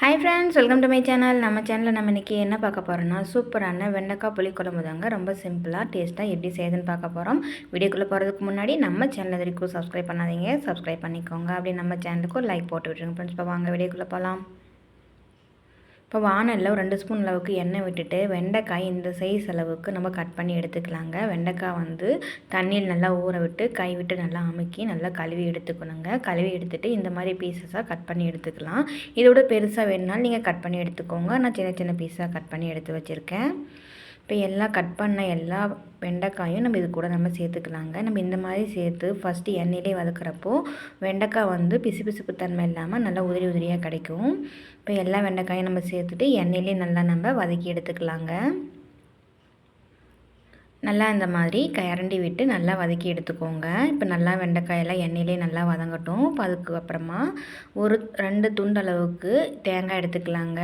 Hi friends welcome to my channel நம்ம சேனலில் நம்ம இன்றைக்கி என்ன பார்க்க போகிறோம்னா சூப்பரான வெண்டைக்காய் புளிக்குழம்பு தாங்க. ரொம்ப சிம்பிளாக டேஸ்ட்டாக எப்படி செய்யுதுன்னு பார்க்க போகிறோம் வீடியோக்குள்ளே போகிறதுக்கு முன்னாடி நம்ம சேனல் வரைக்கும் சப்ஸ்கிரைப் பண்ணாதீங்க. சப்ஸ்கிரைப் பண்ணிக்கோங்க. அப்படி நம்ம சேனலுக்கும் லைக் போட்டு விட்டுருங்க ஃப்ரெண்ட்ஸ் இப்போ வாங்க வீடியோக்குள்ளே போகலாம் இப்போ வானலில் ஒரு ரெண்டு ஸ்பூன் அளவுக்கு எண்ணெய் விட்டுட்டு வெண்டைக்காய் இந்த சைஸ் அளவுக்கு நம்ம கட் பண்ணி எடுத்துக்கலாங்க. வெண்டைக்காய் வந்து தண்ணியில் நல்லா ஊற விட்டு கை விட்டு நல்லா அமுக்கி நல்லா கழுவி எடுத்துக்கணுங்க. கழுவி எடுத்துகிட்டு இந்த மாதிரி பீசஸாக கட் பண்ணி எடுத்துக்கலாம். இதோட பெருசாக வேணுனாலும் நீங்கள் கட் பண்ணி எடுத்துக்கோங்க. நான் சின்ன சின்ன பீஸாக கட் பண்ணி எடுத்து வச்சுருக்கேன். இப்போ எல்லாம் கட் பண்ண எல்லா வெண்டைக்காயும் நம்ம இது கூட நம்ம சேர்த்துக்கலாங்க. நம்ம இந்த மாதிரி சேர்த்து ஃபஸ்ட்டு எண்ணெயிலே வதக்குறப்போ வெண்டைக்காய் வந்து பிசு பிசுப்பு தன்மை இல்லாமல் நல்லா உதிரி உதிரியாக கிடைக்கும். இப்போ எல்லா வெண்டைக்காயும் நம்ம சேர்த்துட்டு எண்ணெயிலே நல்லா நம்ம வதக்கி எடுத்துக்கலாங்க. நல்லா இந்த மாதிரி கரண்டி விட்டு நல்லா வதக்கி எடுத்துக்கோங்க. இப்போ நல்லா வெண்டைக்காயெல்லாம் எண்ணெயிலே நல்லா வதங்கட்டும். இப்போ அதுக்கு அப்புறமா ஒரு ரெண்டு துண்டு அளவுக்கு தேங்காய் எடுத்துக்கலாங்க.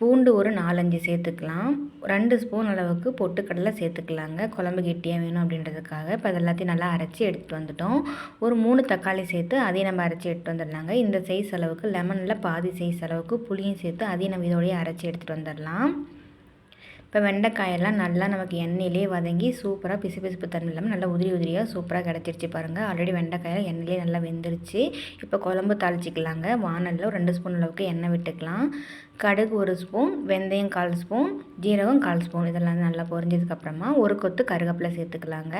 பூண்டு ஒரு நாலஞ்சு சேர்த்துக்கலாம். ரெண்டு ஸ்பூன் அளவுக்கு பொட்டுக்கடலை சேர்த்துக்கலாங்க. குழம்பு கெட்டியாக வேணும் அப்படின்றதுக்காக. இப்போ அது எல்லாத்தையும் நல்லா அரைச்சி எடுத்துகிட்டு வந்துட்டோம். ஒரு மூணு தக்காளி சேர்த்து அதையும் நம்ம அரைச்சி எடுத்துகிட்டு வந்துடலாங்க. இந்த சைஸ் அளவுக்கு லெமனில் பாதி சைஸ் அளவுக்கு புளியும் சேர்த்து அதையும் நம்ம இதோடய அரைச்சி எடுத்துகிட்டு வந்துடலாம். இப்போ வெண்டைக்காயெல்லாம் நல்லா நமக்கு எண்ணெயிலே வதங்கி சூப்பராக பிசு பிசுப்பு தன்மை இல்லாமல் நல்லா உதிரி உதிரியாக சூப்பராக கிடச்சிருச்சு பாருங்கள் ஆல்ரெடி வெண்டைக்காயில் எண்ணெயிலே நல்லா வெந்துருச்சு. இப்போ குழம்பு தாளிச்சிக்கலாங்க. வானலில் ரெண்டு ஸ்பூன் அளவுக்கு எண்ணெய் விட்டுக்கலாம். கடுகு ஒரு ஸ்பூன் வெந்தயம் கால் ஸ்பூன் ஜீரகம் கால் ஸ்பூன் இதெல்லாம் நல்லா பொரிஞ்சதுக்கப்புறமா ஒரு கொத்து கருகப்பில் சேர்த்துக்கலாங்க.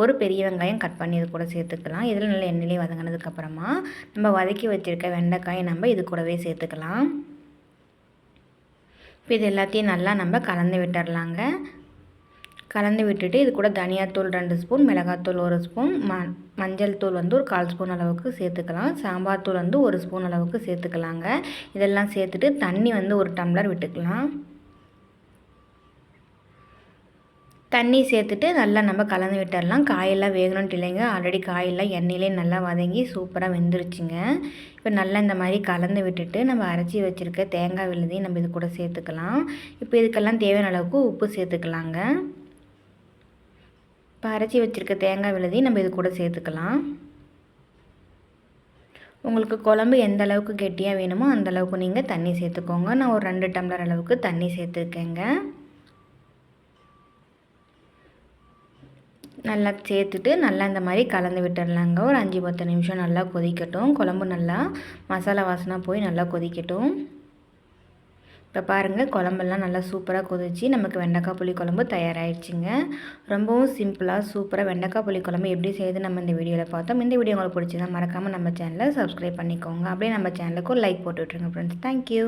ஒரு பெரிய வெங்காயம் கட் பண்ணி இது கூட சேர்த்துக்கலாம். இதில் நல்லா எண்ணெயிலே வதங்கினதுக்கப்புறமா நம்ம வதக்கி வச்சுருக்க வெண்டைக்காயை நம்ம இது கூடவே சேர்த்துக்கலாம். இப்போ இது எல்லாத்தையும் நல்லா நம்ம கலந்து விட்டுடலாங்க கலந்து விட்டுட்டு இது கூட தனியாத்தூள் ரெண்டு ஸ்பூன் மிளகாத்தூள் ஒரு ஸ்பூன் ம மஞ்சள் தூள் வந்து ஒரு கால் ஸ்பூன் அளவுக்கு சேர்த்துக்கலாம். சாம்பார் தூள் வந்து ஒரு ஸ்பூன் அளவுக்கு சேர்த்துக்கலாங்க. இதெல்லாம் சேர்த்துட்டு தண்ணி வந்து ஒரு டம்ளர் விட்டுக்கலாம். தண்ணி சேர்த்துட்டு நல்லா நம்ம கலந்து விட்டுடலாம் காயெல்லாம் வேகணும்ட்டு இல்லைங்க. ஆல்ரெடி காயெல்லாம் எண்ணெயிலே நல்லா வதங்கி சூப்பராக வெந்துருச்சுங்க. இப்போ நல்லா இந்த மாதிரி கலந்து விட்டுட்டு நம்ம அரைச்சி வச்சுருக்க தேங்காய் விழுதையும் நம்ம இது கூட சேர்த்துக்கலாம். இப்போ இதுக்கெல்லாம் தேவையான அளவுக்கு உப்பு சேர்த்துக்கலாங்க. இப்போ அரைச்சி வச்சுருக்க தேங்காய் விழுதையும் நம்ம இது கூட சேர்த்துக்கலாம். உங்களுக்கு குழம்பு எந்த அளவுக்கு கெட்டியாக வேணுமோ அந்த அளவுக்கு நீங்கள் தண்ணி சேர்த்துக்கோங்க. நான் ஒரு ரெண்டு டம்ளர் அளவுக்கு தண்ணி சேர்த்துருக்கேங்க. நல்லா சேர்த்துட்டு நல்லா இந்த மாதிரி கலந்து விட்டுடலாங்க. ஒரு அஞ்சு பத்து நிமிஷம் நல்லா கொதிக்கட்டும். குழம்பு நல்லா மசாலா வாசனை போய் நல்லா கொதிக்கட்டும். இப்போ பாருங்கள் குழம்பெல்லாம் நல்லா சூப்பராக கொதிச்சு நமக்கு வெண்டைக்காய் புளி குழம்பு தயாராகிடுச்சிங்க ரொம்பவும் சிம்பிளாக சூப்பராக வெண்டைக்காய் புளி குழம்பு எப்படி செய்யுது நம்ம இந்த வீடியோவில் பார்த்தோம். இந்த வீடியோ உங்களுக்கு பிடிச்சிதான் மறக்காமல் நம்ம சேனலை சப்ஸ்கிரைப் பண்ணிக்கோங்க. அப்படியே நம்ம சேனலுக்கு லைக் போட்டு விட்ருங்க ஃப்ரெண்ட்ஸ் தேங்க்யூ